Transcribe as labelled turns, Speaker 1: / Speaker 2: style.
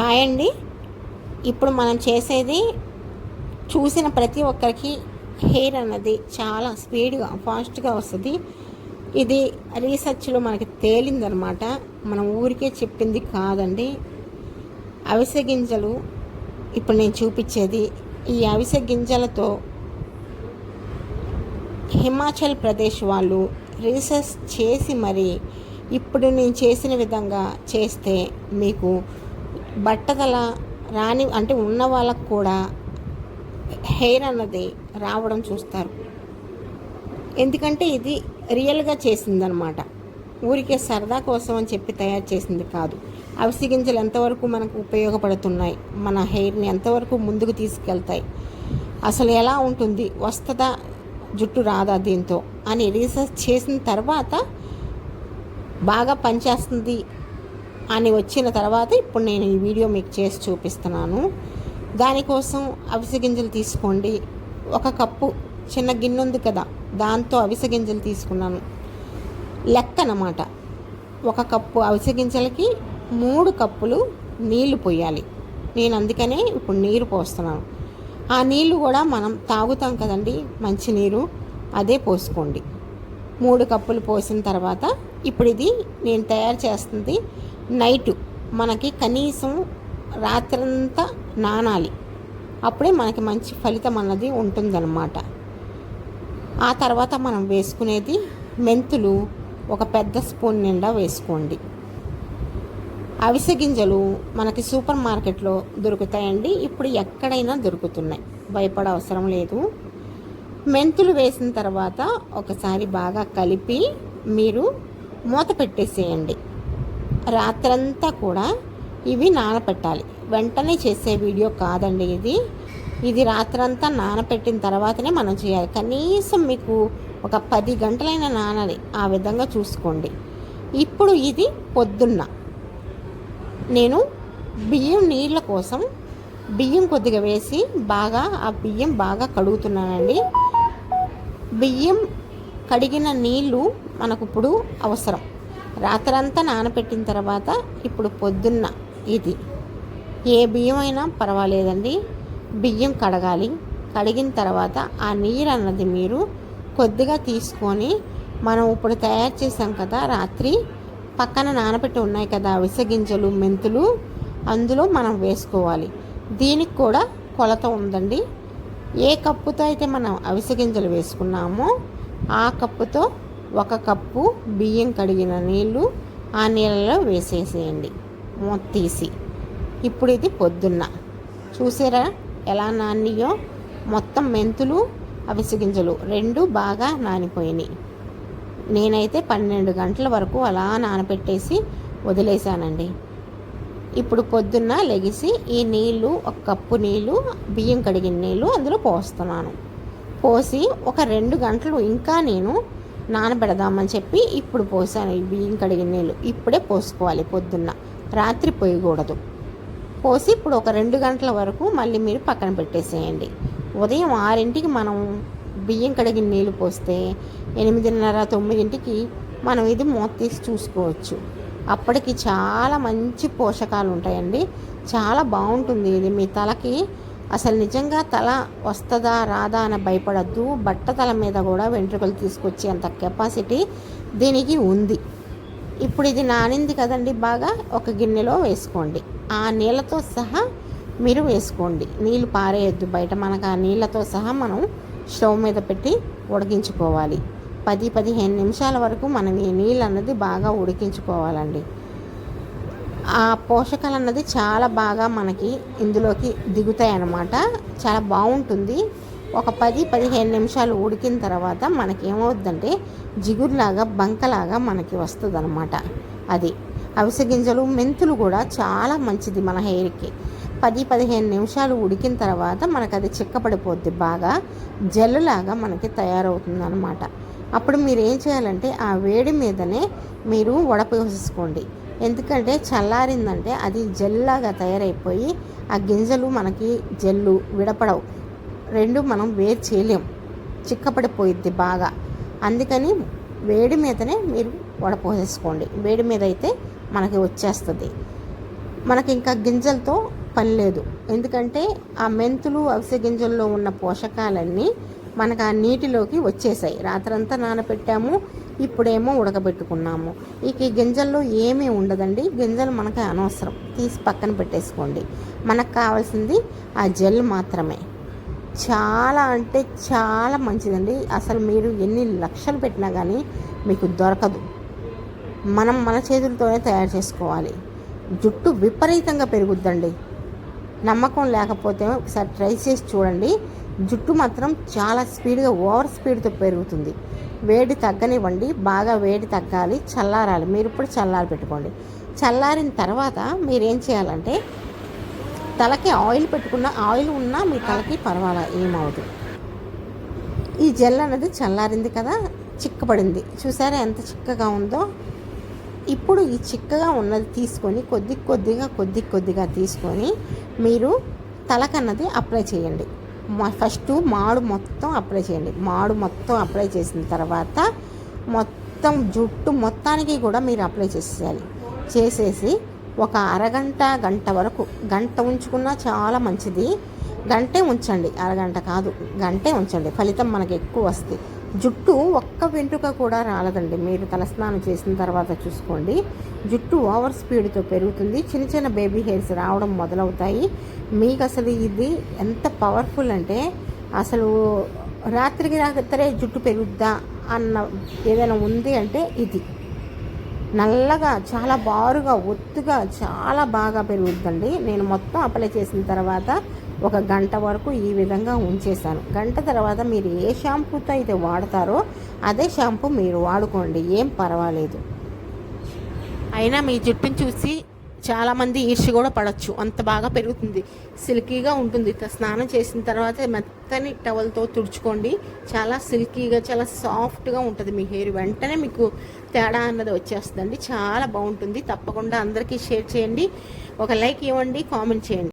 Speaker 1: Hi అండి. ఇప్పుడు మనం చేసేది చూసిన ప్రతి ఒక్కరికి హెయిర్ అన్నది చాలా స్పీడ్గా ఫాస్ట్గా వస్తుంది. ఇది రీసెర్చ్లో మనకి తేలిందనమాట మనం ఊరికే చెప్పింది కాదండి. అవిసె గింజలు ఇప్పుడు నేను చూపించేది ఈ అవిసె గింజలతో హిమాచల్ ప్రదేశ్ వాళ్ళు రీసెర్చ్ చేసి మరి ఇప్పుడు నేను చేసిన విధంగా చేస్తే మీకు బట్టగల రాని అంటే ఉన్న వాళ్ళకు కూడా హెయిర్ అన్నది రావడం చూస్తారు. ఎందుకంటే ఇది రియల్గా చేసిందనమాట ఊరికే సరదా కోసం అని చెప్పి తయారు చేసింది కాదు. అవిసి గింజలు ఎంతవరకు మనకు ఉపయోగపడుతున్నాయి? మన హెయిర్ని ఎంతవరకు ముందుకు తీసుకెళ్తాయి? అసలు ఎలా ఉంటుంది? వస్తుందా? జుట్టు రాదా దీంతో? అని రీసెర్చ్ చేసిన తర్వాత బాగా పనిచేస్తుంది అని వచ్చిన తర్వాత ఇప్పుడు నేను ఈ వీడియో మీకు చేసి చూపిస్తున్నాను. దానికోసం అవిసె గింజలు తీసుకోండి. ఒక కప్పు చిన్న గిన్నె ఉంది కదా దాంతో అవిసె గింజలు తీసుకున్నాను. లెక్క అన్నమాట. ఒక కప్పు అవిసె గింజలకి మూడు కప్పులు నీళ్ళు పోయాలి. నేను అందుకనే ఇప్పుడు నీరు పోస్తున్నాను. ఆ నీళ్ళు కూడా మనం తాగుతాం కదండి మంచి నీరు అదే పోసుకోండి. మూడు కప్పులు పోసిన తర్వాత ఇప్పుడు ఇది నేను తయారు చేస్తుంది నైటు మనకి కనీసం రాత్రంతా నానాలి. అప్పుడే మనకి మంచి ఫలితం అన్నది ఉంటుందన్నమాట. ఆ తర్వాత మనం వేసుకునేది మెంతులు ఒక పెద్ద స్పూన్ నిండా వేసుకోండి. అవిసె గింజలు మనకి సూపర్ మార్కెట్లో దొరుకుతాయండి. ఇప్పుడు ఎక్కడైనా దొరుకుతున్నాయి. భయపడ అవసరం లేదు. మెంతులు వేసిన తర్వాత ఒకసారి బాగా కలిపి మీరు మూత పెట్టేసేయండి. రాత్రంతా కూడా ఇవి నానపెట్టాలి. వెంటనే చేసే వీడియో కాదండి ఇది. ఇది రాత్రంతా నానపెట్టిన తర్వాతనే మనం చేయాలి. కనీసం మీకు ఒక పది గంటలైనా నానాలి. ఆ విధంగా చూసుకోండి. ఇప్పుడు ఇది పొద్దున్న. నేను బియ్యం నీళ్ళ కోసం బియ్యం కొద్దిగా వేసి బాగా ఆ బియ్యం బాగా కడుగుతున్నానండి. బియ్యం కడిగిన నీళ్ళు మనకు ఇప్పుడు అవసరం. రాత్రంతా నానబెట్టిన తర్వాత ఇప్పుడు పొద్దున్న ఇది. ఏ బియ్యం అయినా పర్వాలేదండి. బియ్యం కడగాలి. కడిగిన తర్వాత ఆ నీరు అన్నది మీరు కొద్దిగా తీసుకొని మనం ఇప్పుడు తయారు చేసాం కదా రాత్రి పక్కన నానబెట్టి ఉన్నాయి కదా అవిసె గింజలు మెంతులు అందులో మనం వేసుకోవాలి. దీనికి కూడా కొలత ఉందండి. ఏ కప్పుతో అయితే మనం అవిసె గింజలు వేసుకున్నామో ఆ కప్పుతో ఒక కప్పు బియ్యం కడిగిన నీళ్ళు ఆ నీళ్ళలో వేసేసేయండి. మూత తీసి. ఇప్పుడు ఇది పొద్దున్న. చూసారా ఎలా నానియో? మొత్తం మెంతులు అవిసిగింజలు రెండు బాగా నానిపోయినాయి. నేనైతే పన్నెండు గంటల వరకు అలా నానబెట్టేసి వదిలేశానండి. ఇప్పుడు పొద్దున్న లెగిసి ఈ నీళ్ళు ఒక కప్పు నీళ్ళు బియ్యం కడిగిన నీళ్ళు అందులో పోస్తున్నాను. పోసి ఒక రెండు గంటలు ఇంకా నేను నానబెడదామని చెప్పి ఇప్పుడు పోసాను. ఈ బియ్యం కడిగిన నీళ్ళు ఇప్పుడే పోసుకోవాలి పొద్దున్న. రాత్రి పోయకూడదు. పోసి ఇప్పుడు ఒక రెండు గంటల వరకు మళ్ళీ మీరు పక్కన పెట్టేసేయండి. ఉదయం ఆరింటికి మనం బియ్యం కడిగిన నీళ్ళు పోస్తే ఎనిమిదిన్నర తొమ్మిదింటికి మనం ఇది మూత తీసి చూసుకోవచ్చు. అప్పటికి చాలా మంచి పోషకాలు ఉంటాయండి. చాలా బాగుంటుంది ఇది. మీ తలకి అసలు నిజంగా తల వస్తుందా రాదా అని భయపడద్దు. బట్ట తల మీద కూడా వెంట్రుకలు తీసుకొచ్చే అంత కెపాసిటీ దీనికి ఉంది. ఇప్పుడు ఇది నానింది కదండి బాగా ఒక గిన్నెలో వేసుకోండి. ఆ నీళ్ళతో సహా మీరు వేసుకోండి. నీళ్ళు పారేయద్దు. బయట మనకు ఆ నీళ్ళతో సహా మనం స్టవ్ మీద పెట్టి ఉడికించుకోవాలి. పది పదిహేను నిమిషాల వరకు మనం ఈ నీళ్ళు అన్నది బాగా ఉడికించుకోవాలండి. ఆ పోషకాలు అన్నది చాలా బాగా మనకి ఇందులోకి దిగుతాయి అన్నమాట చాలా బాగుంటుంది. ఒక పది పదిహేను నిమిషాలు ఉడికిన తర్వాత మనకి ఏమవుద్దంటే జిగురులాగా బంకలాగా మనకి వస్తుంది అనమాట అది. అవిసె గింజలు మెంతులు కూడా చాలా మంచిది మన హెయిర్కి. పది పదిహేను నిమిషాలు ఉడికిన తర్వాత మనకు అది చిక్కపడిపోద్ది బాగా. జల్లులాగా మనకి తయారవుతుంది అనమాట అప్పుడు మీరు ఏం చేయాలంటే ఆ వేడి మీదనే మీరు వడపోసేసుకోండి. ఎందుకంటే చల్లారిందంటే అది జెల్లాగా తయారైపోయి ఆ గింజలు మనకి జెల్లు విడపడవు. రెండు మనం వేరు చేయలేం. చిక్కపడిపోయిద్ది బాగా. అందుకని వేడి మీదనే మీరు వడపోసేసుకోండి వేడి మీద అయితే మనకి వచ్చేస్తుంది. మనకి ఇంకా గింజలతో పని లేదు. ఎందుకంటే ఆ మెంతులు అవిసె గింజల్లో ఉన్న పోషకాలన్నీ మనకు ఆ నీటిలోకి వచ్చేసాయి. రాత్రంతా నానబెట్టాము. ఇప్పుడేమో ఉడకబెట్టుకున్నాము. ఇక ఈ గింజల్లో ఏమీ ఉండదండి. గింజలు మనకి అనవసరం. తీసి పక్కన పెట్టేసుకోండి. మనకు కావాల్సింది ఆ జెల్ మాత్రమే. చాలా అంటే చాలా మంచిదండి. అసలు మీరు ఎన్ని లక్షలు పెట్టినా కానీ మీకు దొరకదు. మనం మన చేతులతోనే తయారు చేసుకోవాలి. జుట్టు విపరీతంగా పెరుగుద్దండి. నమ్మకం లేకపోతే ఒకసారి ట్రై చేసి చూడండి. జుట్టు మాత్రం చాలా స్పీడ్గా ఓవర్ స్పీడ్తో పెరుగుతుంది. వేడి తగ్గనివ్వండి బాగా వేడి తగ్గాలి చల్లారాలి. మీరు ఇప్పుడు చల్లారి పెట్టుకోండి. చల్లారిన తర్వాత మీరేం చేయాలంటే తలకి ఆయిల్ పెట్టుకున్న ఆయిల్ ఉన్నా మీ తలకి పర్వాలా ఏమవదు ఈ జెల్ అనేది చల్లారింది కదా చిక్కబడింది. చూసారా ఎంత చిక్కగా ఉందో? ఇప్పుడు ఈ చిక్కగా ఉన్నది తీసుకొని కొద్ది కొద్దిగా కొద్ది కొద్దిగా తీసుకొని మీరు తలకన్నది అప్లై చేయండి. ఫస్ట్ మాడు మొత్తం అప్లై చేయండి. మాడు మొత్తం అప్లై చేసిన తర్వాత మొత్తం జుట్టు మొత్తానికి కూడా మీరు అప్లై చేసేయాలి. చేసేసి ఒక అరగంట గంట వరకు గంట ఉంచుకున్నా చాలా మంచిది. గంటే ఉంచండి. అరగంట కాదు గంటే ఉంచండి. ఫలితం మనకి ఎక్కువ వస్తుంది జుట్టు ఒక్క వెంట్రుక కూడా రాలదండి. మీరు తలస్నానం చేసిన తర్వాత చూసుకోండి. జుట్టు ఓవర్ స్పీడ్తో పెరుగుతుంది. చిన్న చిన్న బేబీ హెయిర్స్ రావడం మొదలవుతాయి. మీకు అసలు ఇది ఎంత పవర్ఫుల్ అంటే అసలు రాత్రికి రాత్రే జుట్టు పెరుగుద్దా అన్న ఏదైనా ఉంది అంటే ఇది. నల్లగా చాలా బారుగా ఒత్తుగా చాలా బాగా పెరుగుద్దండి. నేను మొత్తం అప్లై చేసిన తర్వాత ఒక గంట వరకు ఈ విధంగా ఉంచేసాను గంట తర్వాత మీరు ఏ షాంపూతో అయితే వాడతారో అదే షాంపూ మీరు వాడుకోండి. ఏం పర్వాలేదు. అయినా మీ జుట్టుని చూసి చాలామంది ఈర్ష్య కూడా పడవచ్చు అంత బాగా పెరుగుతుంది. సిల్కీగా ఉంటుంది. స్నానం చేసిన తర్వాత మెత్తని టవల్తో తుడుచుకోండి. చాలా సిల్కీగా చాలా సాఫ్ట్గా ఉంటుంది మీ హెయిర్. వెంటనే మీకు తేడా అన్నది వచ్చేస్తుందండి. చాలా బాగుంటుంది. తప్పకుండా అందరికీ షేర్ చేయండి. ఒక లైక్ ఇవ్వండి. కామెంట్ చేయండి.